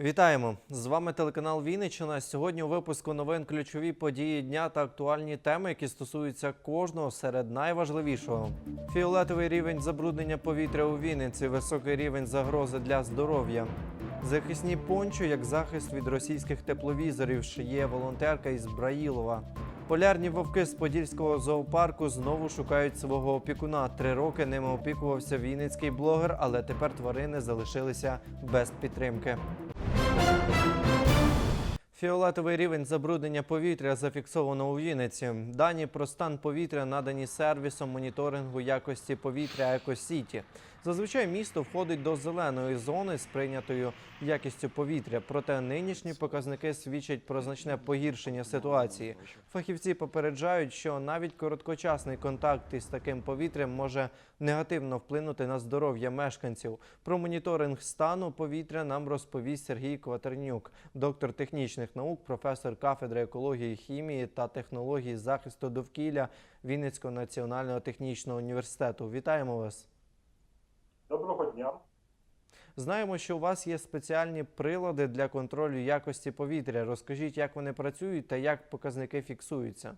Вітаємо! З вами телеканал Вінниччина. Сьогодні у випуску новин ключові події дня та актуальні теми, які стосуються кожного серед найважливішого. Фіолетовий рівень забруднення повітря у Вінниці, високий рівень загрози для здоров'я. Захисні пончо як захист від російських тепловізорів, шиє волонтерка із Браїлова. Полярні вовки з Подільського зоопарку знову шукають свого опікуна. Три роки ними опікувався вінницький блогер, але тепер тварини залишилися без підтримки. Фіолетовий рівень забруднення повітря зафіксовано у Вінниці. Дані про стан повітря надані сервісом моніторингу якості повітря Екосіті. Зазвичай місто входить до зеленої зони з прийнятою якістю повітря. Проте нинішні показники свідчать про значне погіршення ситуації. Фахівці попереджають, що навіть короткочасний контакт із таким повітрям може негативно вплинути на здоров'я мешканців. Про моніторинг стану повітря нам розповість Сергій Кватернюк, доктор технічних наук, професор кафедри екології, хімії та технології захисту довкілля Вінницького національного технічного університету. Вітаємо вас! Доброго дня. Знаємо, що у вас є спеціальні прилади для контролю якості повітря. Розкажіть, як вони працюють та як показники фіксуються.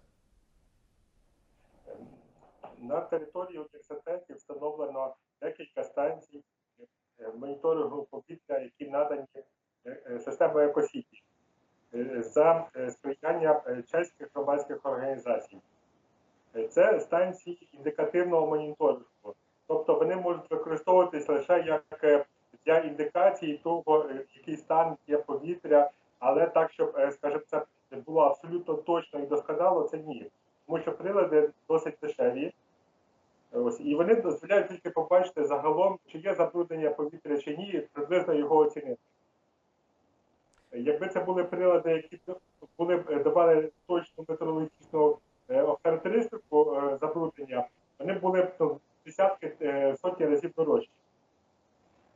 На території університетів встановлено декілька станцій е, моніторингу повітря, які надані е, е, системою екосіті за сприяння чеських громадських організацій. Це станції індикативного моніторингу, тобто вони можуть використовуватись лише як е, для індикації того, е, який стан є повітря, але так, щоб, е, скажімо, це було абсолютно точно і досконало, це ні. Тому що прилади досить дешеві. Ось, і вони дозволяють тільки побачити загалом, чи є забруднення повітря чи ні, і приблизно його оцінити. Якби це були прилади, які були б давали точну метеорологічну е, характеристику е, забруднення, вони були б ну, десятки е, сотні разів дорожчі.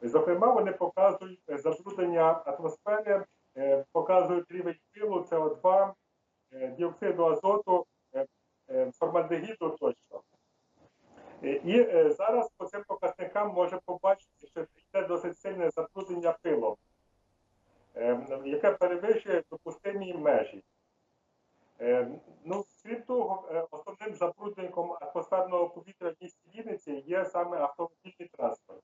Зокрема, вони показують е, забруднення атмосфери, е, показують рівень пилу, СО2, е, діоксиду азоту, е, формальдегіду тощо. І зараз по цим показникам може побачити, що йде досить сильне забруднення пилом, яке перевищує допустимі межі. Ну, крім того, основним забрудником атмосферного повітря в місті Вінниці є саме автомобільний транспорт.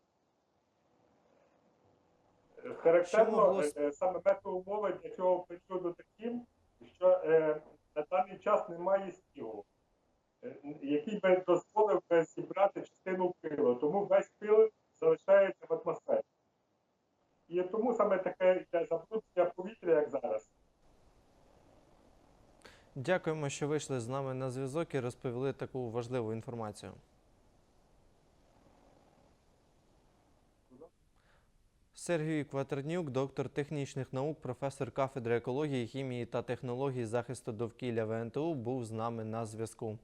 Характерно е, саме метеоумови для цього періоду такі, що е, на даний час немає снігу, е, який би дозволив би зібрати частину пилу. Тому весь пил залишається в атмосфері. І тому саме таке забруднення повітря, як зараз. Дякуємо, що вийшли з нами на зв'язок і розповіли таку важливу інформацію. Сергій Кватернюк, доктор технічних наук, професор кафедри екології, хімії та технологій захисту довкілля ВНТУ, був з нами на зв'язку.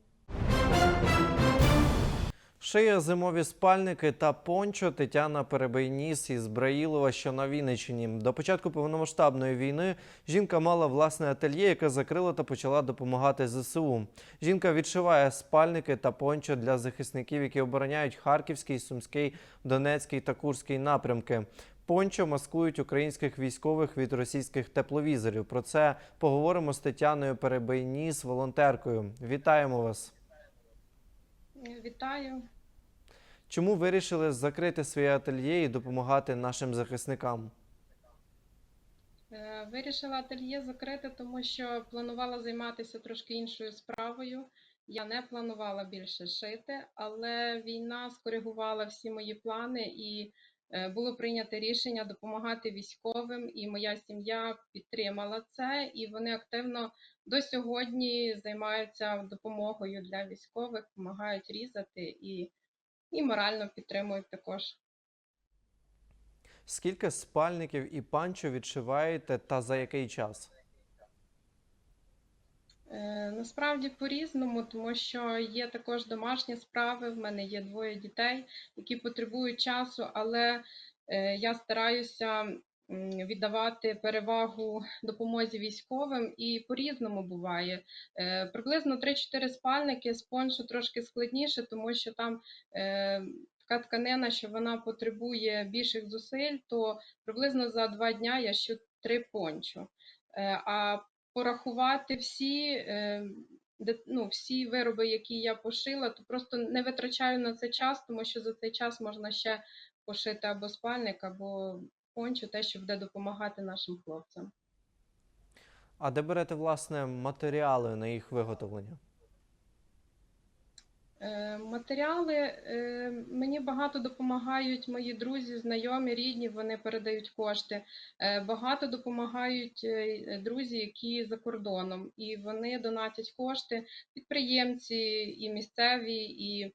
Шиє зимові спальники та пончо Тетяна Перебийніс із Браїлова, що на Вінниччині. До початку повномасштабної війни жінка мала власне ательє, яке закрила та почала допомагати ЗСУ. Жінка відшиває спальники та пончо для захисників, які обороняють Харківський, Сумський, Донецький та Курський напрямки. Пончо маскують українських військових від російських тепловізорів. Про це поговоримо з Тетяною Перебийніс, волонтеркою. Вітаємо вас! Вітаю. Чому вирішили закрити своє ательє і допомагати нашим захисникам? Е, Вирішила ательє закрити, тому що планувала займатися трошки іншою справою. Я не планувала більше шити, але війна скоригувала всі мої плани і було прийнято рішення допомагати військовим. І моя сім'я підтримала це, і вони активно до сьогодні займаються допомогою для військових, допомагають різати і, і морально підтримують також. Скільки спальників і панчо відшиваєте та за який час? Е, Насправді по-різному, тому що є також домашні справи. В мене є двоє дітей, які потребують часу, але е, я стараюся віддавати перевагу допомозі військовим і по-різному буває. Е, Приблизно 3-4 спальники з пончо трошки складніше, тому що там така тканина, що вона потребує більших зусиль, то приблизно за два дня я щу три пончо. Е, А порахувати всі, е, де- ну, всі вироби, які я пошила, то просто не витрачаю на це час, тому що за цей час можна ще пошити або спальник, або пончо, те, що буде допомагати нашим хлопцям. А де берете власне матеріали на їх виготовлення? Е, Матеріали е, мені багато допомагають мої друзі, знайомі, рідні, вони передають кошти. Е, Багато допомагають друзі, які за кордоном, і вони донатять кошти, підприємці і місцеві, і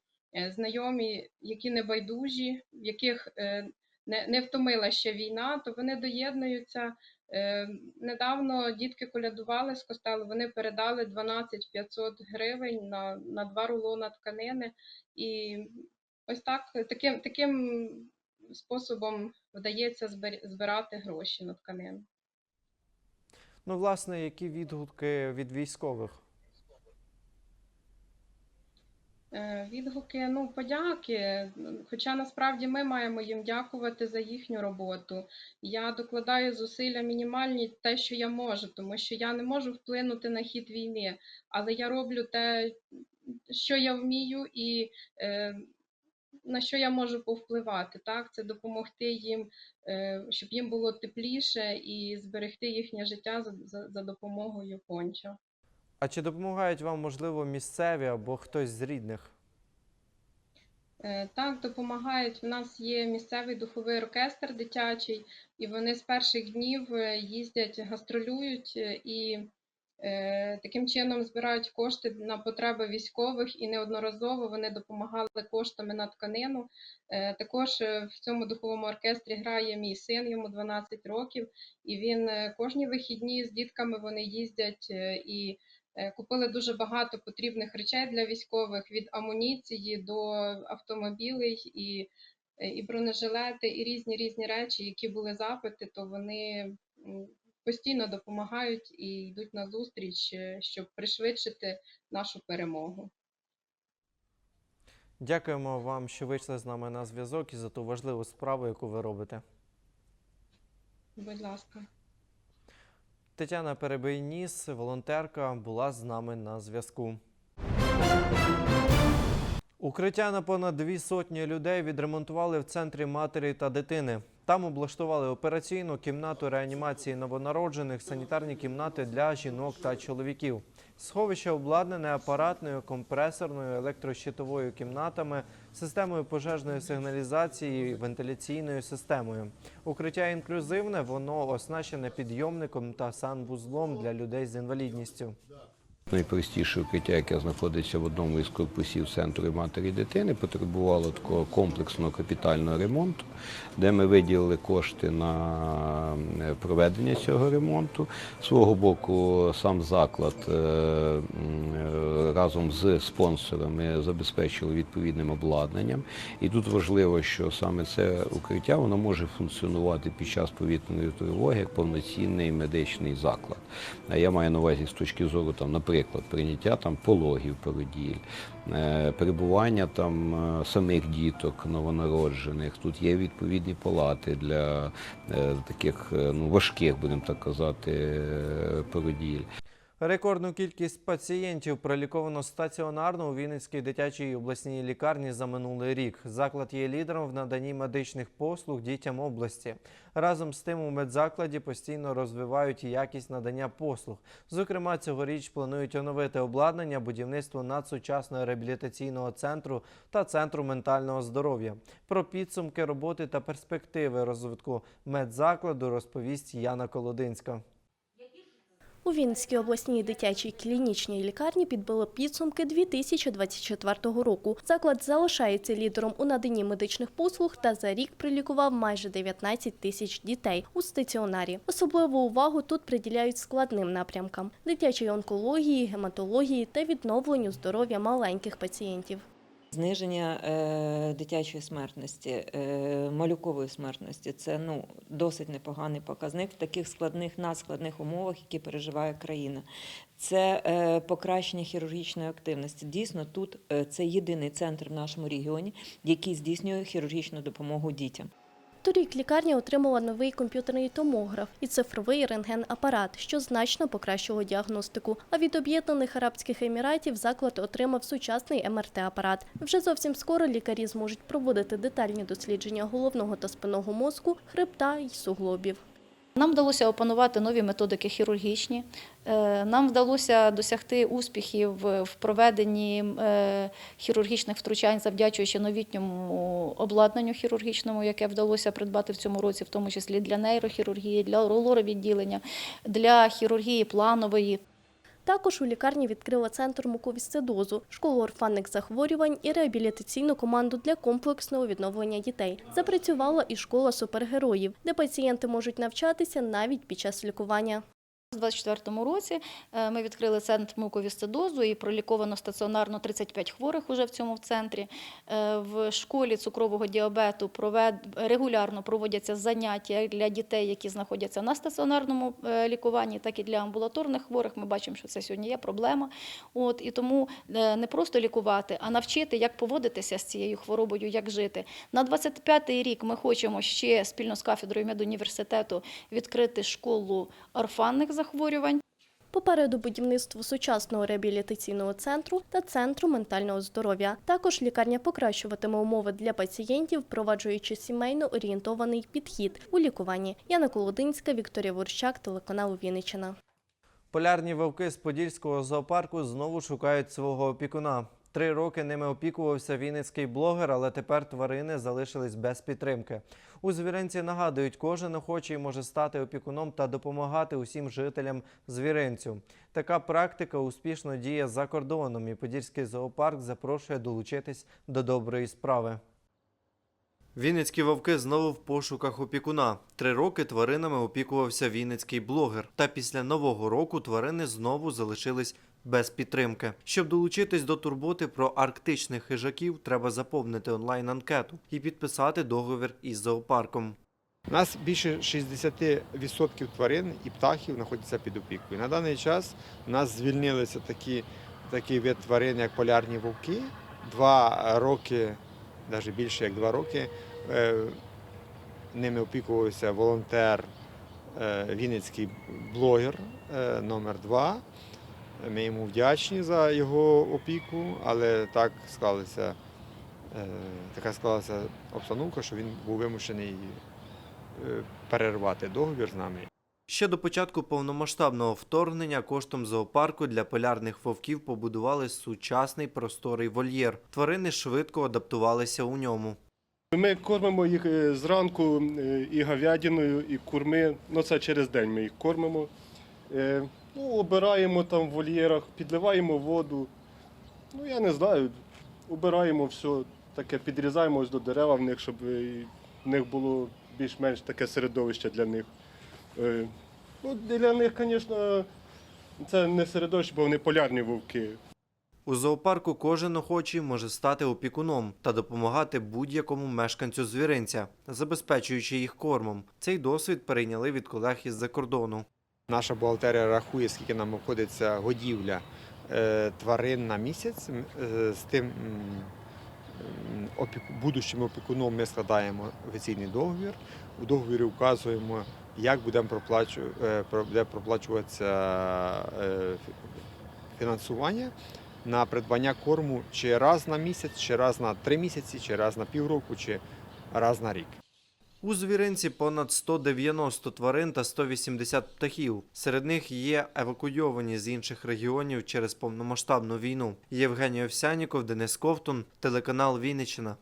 знайомі, які не байдужі, в яких не втомила ще війна, то вони доєднуються. Е, Недавно дітки колядували з костелу, вони передали 12 500 гривень на, на два рулона тканини. І ось так, таким, таким способом вдається збирати гроші на тканину. Ну, власне, які відгуки від військових? Е, Відгуки, ну, подяки. Хоча насправді ми маємо їм дякувати за їхню роботу. Я докладаю зусилля мінімальні те, що я можу, тому що я не можу вплинути на хід війни, але я роблю те, що я вмію, і е, на що я можу повпливати. Так, це допомогти їм, е, щоб їм було тепліше і зберегти їхнє життя за, за, за допомогою пончо. А чи допомагають вам, можливо, місцеві або хтось з рідних? Е, Так, допомагають. У нас є місцевий духовий оркестр дитячий, і вони з перших днів е, їздять, гастролюють е, і таким чином збирають кошти на потреби військових і неодноразово вони допомагали коштами на тканину. Також в цьому духовому оркестрі грає мій син, йому 12 років, і він кожні вихідні з дітками вони їздять і Купили дуже багато потрібних речей для військових від амуніції до автомобілей і, е, і бронежилети, і різні різні речі, які були запити, то вони постійно допомагають і йдуть на зустріч, е, щоб пришвидшити нашу перемогу. Дякуємо вам, що вийшли з нами на зв'язок і за ту важливу справу, яку ви робите. Будь ласка. Тетяна Перебийніс, волонтерка, була з нами на зв'язку. Укриття на понад дві сотні людей відремонтували в центрі матері та дитини. Там облаштували операційну кімнату реанімації новонароджених, санітарні кімнати для жінок та чоловіків. Сховище обладнане апаратною, компресорною, електрощитовою кімнатами, системою пожежної сигналізації, вентиляційною системою. Укриття інклюзивне, воно оснащене підйомником та санвузлом для людей з інвалідністю. Найпростіше укриття, яке знаходиться в одному із корпусів центру матері і дитини, потребувало такого комплексного капітального ремонту, де ми виділили кошти на е, проведення цього ремонту. З свого боку, сам заклад е, е, разом з спонсорами забезпечили відповідним обладнанням. І тут важливо, що саме це укриття воно може функціонувати під час повітряної тривоги як повноцінний медичний заклад. Я маю на увазі з точки зору, там, наприклад, прийняття там пологів породіль, е, перебування там е, самих діток новонароджених. Тут є відповідні палати для е, таких ну, важких, будемо так казати, породіль. Рекордну кількість пацієнтів проліковано стаціонарно у Вінницькій дитячій обласній лікарні за минулий рік. Заклад є лідером в наданні медичних послуг дітям області. Разом з тим у медзакладі постійно розвивають якість надання послуг. Зокрема, цьогоріч планують оновити обладнання, будівництво надсучасного реабілітаційного центру та центру ментального здоров'я. Про підсумки роботи та перспективи розвитку медзакладу розповість Яна Колодинська. У Вінницькій обласній дитячій клінічній лікарні підбили підсумки 2024 року. Заклад залишається лідером у наданні медичних послуг та за рік прилікував майже 19 тисяч дітей у стаціонарі. Особливу увагу тут приділяють складним напрямкам – дитячій онкології, гематології та відновленню здоров'я маленьких пацієнтів. Зниження е, дитячої смертності, е, малюкової смертності це ну, досить непоганий показник в таких складних, надскладних умовах, які переживає країна. це е, покращення хірургічної активності. Дійсно, тут це єдиний центр в нашому регіоні, який здійснює хірургічну допомогу дітям. Торік лікарня отримала новий комп'ютерний томограф і цифровий рентген-апарат, що значно покращило діагностику. А від Об'єднаних Арабських Еміратів заклад отримав сучасний МРТ-апарат. Вже зовсім скоро лікарі зможуть проводити детальні дослідження головного та спинного мозку, хребта й суглобів. Нам вдалося опанувати нові методики хірургічні. Е, Нам вдалося досягти успіхів в проведенні е, хірургічних втручань, завдячуючи новітньому обладнанню хірургічному, яке вдалося придбати в цьому році, в тому числі для нейрохірургії, для лоровідділення, для хірургії планової. Також у лікарні відкрила центр муковісцидозу, школу орфанних захворювань і реабілітаційну команду для комплексного відновлення дітей. Запрацювала і школа супергероїв, де пацієнти можуть навчатися навіть під час лікування. У 2024 році е, ми відкрили центр муковісцидозу і проліковано стаціонарно 35 хворих уже в цьому центрі. Е, В школі цукрового діабету регулярно проводяться заняття для дітей, які знаходяться на стаціонарному е, лікуванні, так і для амбулаторних хворих. Ми бачимо, що це сьогодні є проблема. От, і тому не просто лікувати, а навчити, як поводитися з цією хворобою, як жити. На 25-й рік ми хочемо ще спільно з кафедрою медуніверситету відкрити школу орфанних захворювань. Попереду будівництво сучасного реабілітаційного центру та центру ментального здоров'я. Також лікарня покращуватиме умови для пацієнтів, впроваджуючи сімейно орієнтований підхід у лікуванні. Яна Колодинська, Вікторія Ворщак, телеканал Вінниччина. Полярні вовки з Подільського зоопарку знову шукають свого опікуна. Три роки ними опікувався вінницький блогер, але тепер тварини залишились без підтримки. У звіринці нагадують, кожен охочий може стати опікуном та допомагати усім жителям звіринцю. Така практика успішно діє за кордоном, і Подільський зоопарк запрошує долучитись до доброї справи. Вінницькі вовки знову в пошуках опікуна. Три роки тваринами опікувався вінницький блогер. Та після нового року тварини знову залишились без підтримки. Щоб долучитись до турботи про арктичних хижаків, треба заповнити онлайн-анкету і підписати договір із зоопарком. У нас більше 60% тварин і птахів знаходяться під опікою. На даний час у нас звільнилися такі, такий вид тварин, як полярні вовки. Два роки, навіть більше як два роки, е, ними опікувався волонтер, е, вінницький блогер е, номер 2 Ми йому вдячні за його опіку, але так склалася, е, така склалася обстановка, що він був вимушений е, перервати договір з нами. Ще до початку повномасштабного вторгнення коштом зоопарку для полярних вовків побудували сучасний просторий вольєр. Тварини швидко адаптувалися у ньому. Ми кормимо їх е, зранку і говядиною, і курми. Ну це через день ми їх кормимо. Ну, обираємо там в вольєрах, підливаємо воду. Ну я не знаю, обираємо все таке, підрізаємо ось до дерева в них, щоб е, в них було більш-менш таке середовище для них. Е, Ну, для них, звісно, це не середовище, бо вони полярні вовки. У зоопарку кожен охочий може стати опікуном та допомагати будь-якому мешканцю звіринця, забезпечуючи їх кормом. Цей досвід перейняли від колег із-за кордону. Наша бухгалтерія рахує, скільки нам обходиться годівля е, тварин на місяць. Е, З тим м, м, будущим опікуном ми складаємо офіційний договір. У договірі вказуємо, як будемо е, буде проплачуватися фінансування на придбання корму чи раз на місяць, чи раз на три місяці, чи раз на півроку, чи раз на рік. У звіринці понад 190 тварин та 180 птахів. Серед них є евакуйовані з інших регіонів через повномасштабну війну. Євгеній Овсяніков, Денис Ковтун, телеканал Вінниччина.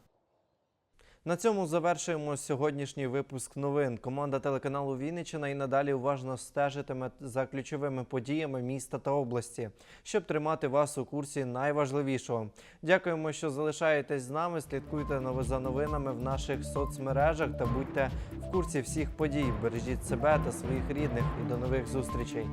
На цьому завершуємо сьогоднішній випуск новин. Команда телеканалу Вінниччина і надалі уважно стежитиме за ключовими подіями міста та області, щоб тримати вас у курсі найважливішого. Дякуємо, що залишаєтесь з нами. Слідкуйте за новинами в наших соцмережах та будьте в курсі всіх подій. Бережіть себе та своїх рідних і до нових зустрічей.